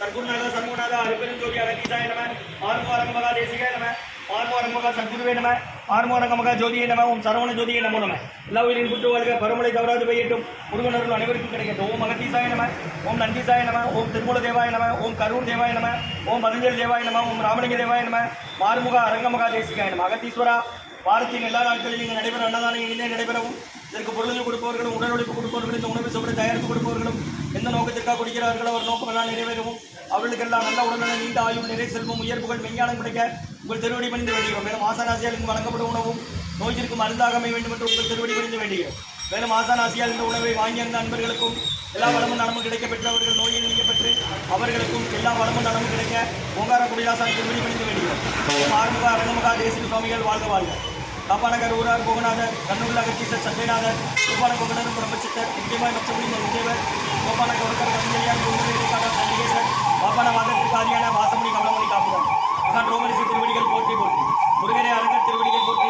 சர்க்குருநாத சண்முகநாத அருட்பெருஞ்சோதி அகதீசாய நம ஆறுமுக மகா தேசிகாய நம ஆறுமுக மகா சத்குருவே நம ஆறுமுக ஜோதியை நம உன் சரவண ஜோதியை நமோ நம. எல்லா உயிரின் புற்று வாழ்க பருமலை தவறாது பெய்யட்டும். முருகனர்கள் அனைவருக்கும் கிடைக்கட்டும். ஓம் அகத்தீசாய நம ஓம் நந்தீசாய நம ஓம் திருமூல தேவாய நம ஓம் கரூர் தேவாய நம ஓம் பதஞ்சல் தேவாய நம ஓம் ராமலிங்க தேவாய நம மாறுமுக அரங்கமகா தேசிகாய நம. அகத்தீஸ்வரா வாரத்தின் எல்லா நாட்களிலும் இங்கு நடைபெற அன்னதானம் இனிதே நடைபெறவும் இதற்கு பொருளுதல் கொடுப்பவர்களும் உடல் உழைப்பு கொடுப்பவர்களும் இந்த உணவு சுவடு தயாரிப்பு கொடுப்பவர்களும் எந்த நோக்கத்திற்காக கொடுக்கிறார்களோ அவர் நோக்கம் எல்லாம் நிறைவேறவும் அவர்களுக்கெல்லாம் நல்ல உடல்நலம் நீண்ட ஆயுள் நிறை செல்வம் உயர்வுகள் விஞ்ஞானம் கிடைக்க உங்கள் திருவடி பணிந்து வேண்டுகிறோம் மேலும் ஆசானாசியால் இங்கு வழங்கப்படும் உணவும் நோய்க்கு மருந்தாக அமைய வேண்டும் என்று உங்கள் திருவடி பணிந்து வேண்டுகிறோம் மேலும் ஆசானாசியால் இந்த உணவை வாங்கியிருந்த அன்பர்களுக்கும் எல்லா வளமும் நலமும் கிடைக்க பெற்றவர்கள் நோயில் நீங்க பெற்று அவர்களுக்கும் எல்லா வளமும் நலமும் கிடைக்க ஓங்கார குடிலாசான் திருவடி பணிந்து வேண்டுகிறோம் ஆறுமுக அரங்கமுகா தேசிய சுவாமிகள் வாழ்க வாழ்க. காப்பாநகர் ஊரார் கோகநாதர் கண்ணுள்ள கட்டீசர் சத்யநாதர் கோபால கோகநாதர் பிரபச்சித்தர் முக்கியமாய் மற்றபடி விஜயவர் கோபால கவர்கர் கவிஞரியார் பாப்பான வாதத்திற்கு ஆதியான வாசமணி கமலமணி காப்பு. மகான் ரோமரிசி திருவடிகள் போற்றி போட்டி முருகரே அரங்கர் திருவடிகள் போட்டி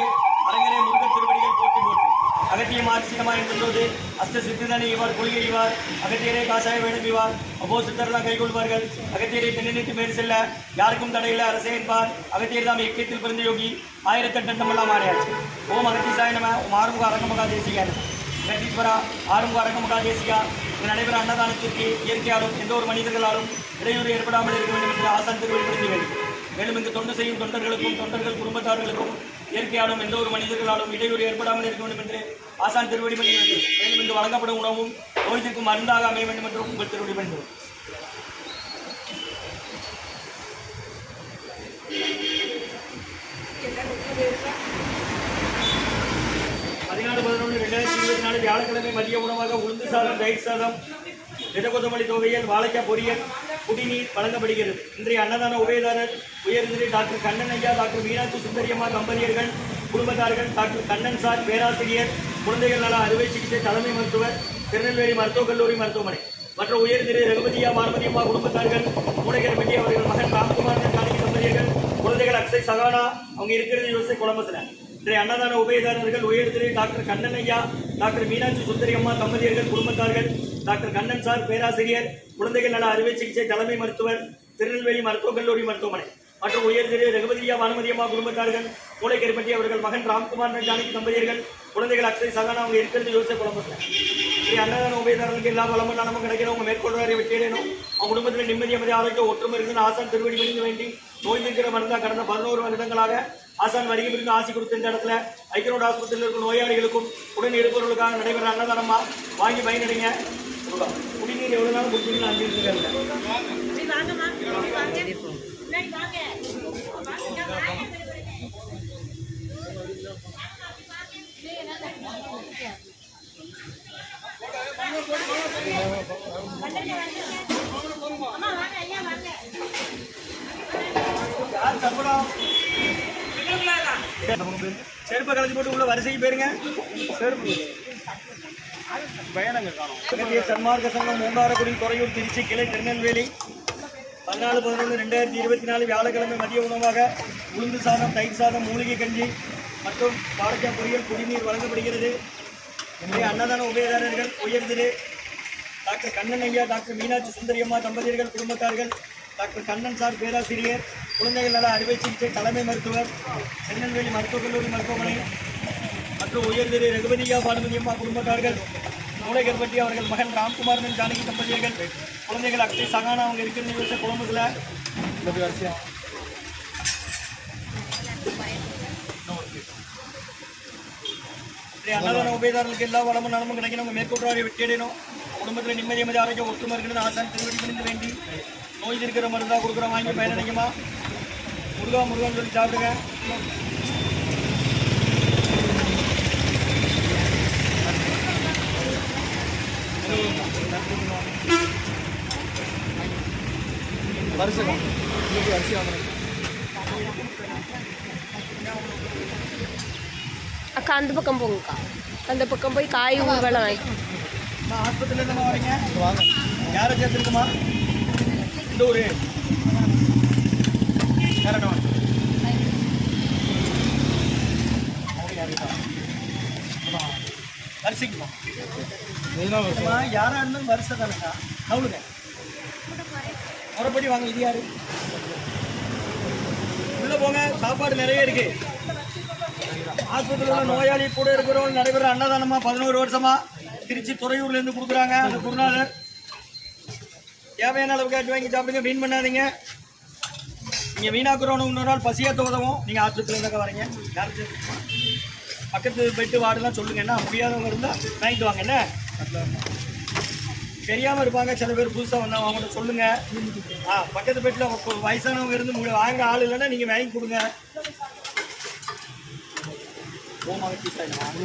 அரங்கரே முருகர் திருவடிகள் போட்டி போட்டி அகத்திய மார்சிகமா என்பது அஸ்த சித்திதனை இவர் குளிகை இவார் அகத்தியரே காசாய வேடம் இவார் அப்போ சித்தரெல்லாம் கைகொள்வார்கள் அகத்தியரை தென்னிட்டு மேல் செல்ல யாருக்கும் தடையில்லை அரசே என்பார். அகத்தியர் தாம் இக்கியத்தில் பிறந்த யோகி. ஆயிரத்தெட்டெல்லாம் மாறியாச்சு. ஓம் அகத்தீசாய நம. ஓம் ஆறுமுக அரங்கமகா தேசிகா அகத்தீஸ்வரா ஆறுமுக அரங்கமகா தேசிகா இது நடைபெற அன்னதானத்திற்கு இயற்கையாலும் எந்த ஒரு மனிதர்களாலும் இடையூறு ஏற்படாமல் இருக்க வேண்டும் என்று ஆசான் திருவள்ளி வேண்டும் மேலும் இங்கு தொண்டு செய்யும் தொண்டர்களுக்கும் தொண்டர்கள் குடும்பத்தார்களுக்கும் இயற்கையாலும் எந்த ஒரு மனிதர்களாலும் இடையூறு ஏற்படாமல் இருக்க வேண்டும் என்று ஆசான் திருவடி பண்ணி மேலும் இங்கு வழங்கப்படும் உணவும் நோய்த்திற்கும் மருந்தாக அமைய வேண்டும் என்றும் உங்கள் திருவடி வேண்டும் பதினாலு பதினொன்று ரெண்டாயிரத்தி இருபத்தி நாலு வியாழக்கிழமை மதிய உணவாக உளுந்து சாதம் தயிர் சாதம் விதகொத்தமல்லி தொகையில் வாழைக்காய் பொரியல் குடிநீர் வழங்கப்படுகிறது. இன்றைய அன்னதான உபயதாரர் உயர்நிலை டாக்டர் கண்ணன் ஐயா டாக்டர் மீனாட்சி சுந்தரியம்மா கம்பெனியர்கள் குடும்பத்தார்கள் டாக்டர் கண்ணன் சார் பேராசிரியர் குழந்தைகள் நல அறுவை சிகிச்சை தலைமை மருத்துவர் திருநெல்வேலி மருத்துவக் கல்லூரி மருத்துவமனை. மற்ற உயர்திரு ரகுபதியா பார்வதியம்மா குடும்பத்தார்கள் மூலகர் வெட்டி அவர்கள் மகன் ராம்குமார் காலி தம்பதியர்கள் குழந்தைகள் அக்ஷய் சகானா அவங்க இருக்கிறது யோசை குழம்புல இன்றைய அன்னதான உபயதாரர்கள் உயர்திரு டாக்டர் கண்ணன் ஐயா டாக்டர் மீனாட்சி சுந்தரியம்மா தம்பதியர்கள் குடும்பத்தார்கள் டாக்டர் கண்ணன் சார் பேராசிரியர் குழந்தைகள் நல அறுவை சிகிச்சை தலைமை மருத்துவர் திருநெல்வேலி மருத்துவக் கல்லூரி மருத்துவமனை. மற்றும் உயர்திரு ரகுபதியா வானுமதியம்மா குடும்பத்தார்கள் மூளைக்கருப்பட்டி அவர்கள் மகன் ராம்குமார் ஜானகி தம்பதியர்கள் குழந்தைகள் அக்ஷய் சகானா அவங்க இருக்கிறது யோசிச்ச குழம்புல ஸ்ரீ அன்னதான உபயதாரர்களுக்கு எல்லா வளமும் நலமும் கிடைக்கணும் உங்க மேற்கொள்வாரை வெற்றியடையணும் அவங்க குடும்பத்தில் நிம்மதி அமைதி ஆரோக்கியம் ஒற்றுமை இருக்குன்னு ஆசான் திருவடி பணிந்து வேண்டி நோய் நிற்கிற மருந்தா கடந்த பதினோரு வருடங்களாக ஆசான் வருகை இருந்து ஆசி கொடுத்த இந்த இடத்துல ஐக்கியரோட ஆஸ்பத்திரியில் இருக்கும் நோயாளிகளுக்கும் உடன் இருப்பவர்களுக்காக நடைபெற அன்னதானமா? வாங்கி பயனடைங்க. குடிநீர் எவ்வளவு நாள் குடிச்சீங்கன்னு அஞ்சு செருப்பை கலந்து போட்டு உள்ள வரிசைக்கு போயிருங்க. செருப்பு. பயணங்கள் சன்மார்க்க சங்கம் மூன்றாரக்குடி துறையூர் திருச்சி கிளை திருநெல்வேலி. பதினாலு பதினொன்று ரெண்டாயிரத்தி இருபத்தி நாலு வியாழக்கிழமை மதிய உணவாக உளுந்து சாதம் தயிர் சாதம் மூலிகை கஞ்சி மற்றும் பாரதியா பொரியல் குடிநீர் வழங்கப்படுகிறது. இன்றைய அன்னதான உபயதாரர்கள் உயர்திரு டாக்டர் கண்ணன் ஐயா டாக்டர் மீனாட்சி சுந்தரியம்மா தம்பதியர்கள் குடும்பத்தார்கள் டாக்டர் கண்ணன் சார் பேராசிரியர் குழந்தைகள் நல அறுவை சிகிச்சை தலைமை மருத்துவர் திருநெல்வேலி மருத்துவக் கல்லூரி மருத்துவமனை மற்றும் உயர்திரு ரகுபதியா பானுமதியம்மா குடும்பத்தார்கள் மூளைகர்பட்டி அவர்கள் மகன் ராம்குமாரன் ஜானகி தம்பதியர்கள் குழந்தைகள் அக்ஷய் சகானா அவங்க இருக்கிற நிகழ்ச்சி குழம்புல அன்னதான உபயதாரர்களுக்கு எல்லா வளமும் நலமும் கிடைக்கணும். உங்க மேற்கொள்றாரை வெற்றியடையணும் குடும்பத்தில் நிம்மதி அமைதி ஆரோக்கியம் ஒற்றுமை இருக்கணும்னு ஆசான் திருவடி பணிந்து வேண்டி நோய் இருக்கிற மருந்தா கொடுக்குறோம். வாங்கி பயனடைக்குமா முருகா முருகான்னு சொல்லி சாப்பிடுங்க. வருஷம் இன்னைக்கு அரிசி வாங்குறேன் அக்கா அந்த பக்கம் போங்கக்கா. அந்த பக்கம் போய் காய் வேலை வாங்கி. ஹாஸ்பத்திரியில் ஆஸ்பத்திரியில இருந்து வரீங்க? வாங்க. யாரை சேர்த்துருக்குமா இந்த ஊரு. கரெக்டா அம்மா யாராக இருந்தாலும் வரிசை தானேக்கா நவுளுங்க. முறைப்படி வாங்க இது யாரு? உள்ள போங்க சாப்பாடு நிறைய இருக்கு. ஆஸ்பத்திரியில் நோயாளி கூட இருக்கிறவங்க நடைபெற அன்னதானமா பதினோரு வருஷமா? திருச்சி துறையூர்ல இருந்து கொடுக்குறாங்க அந்த குருநாதர். தேவையான அளவுக்கு ஆட்டி வாங்கி சாப்பிடுங்க வீண் பண்ணாதீங்க. நீங்க வீணாக்குறவனு இன்னொரு நாள் பசியாத்த உதவும் நீங்க ஆஸ்பத்திரியில் இருந்தாக்க வரீங்க. யாருக்கு பக்கத்து பெட்டு வார்டுலாம் சொல்லுங்க என்ன? முடியாதவங்க இருந்தால் வாங்கிட்டு வாங்க என்ன? தெரியாமல் இருப்பாங்க சில பேர் புதுசாக வந்தால் அவங்கள்ட்ட சொல்லுங்க. ஆ பக்கத்து பெட்டில் வயசானவங்க இருந்து உங்களை வாங்க ஆள் இல்லைன்னா நீங்கள் வாங்கி கொடுங்க. ஓமாக கீசாயிடும் நான்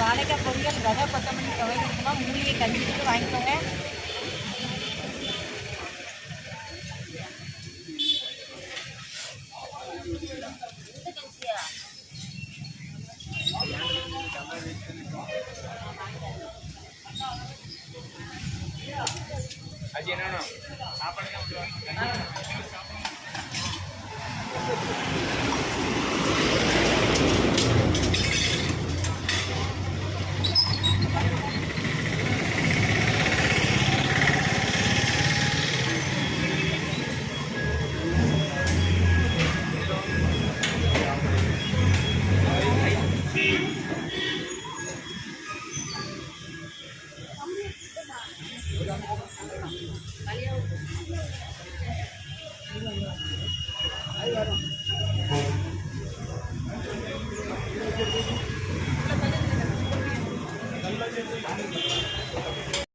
வாழைக்காய் பொரியல் ரவை கொத்தமல்லி துவை கொடுக்குமா மூலிகை கஞ்சிட்டு வாங்கிக்கோங்க. அது என்னன்னா சாப்பாடு சாப்பிடுவாங்க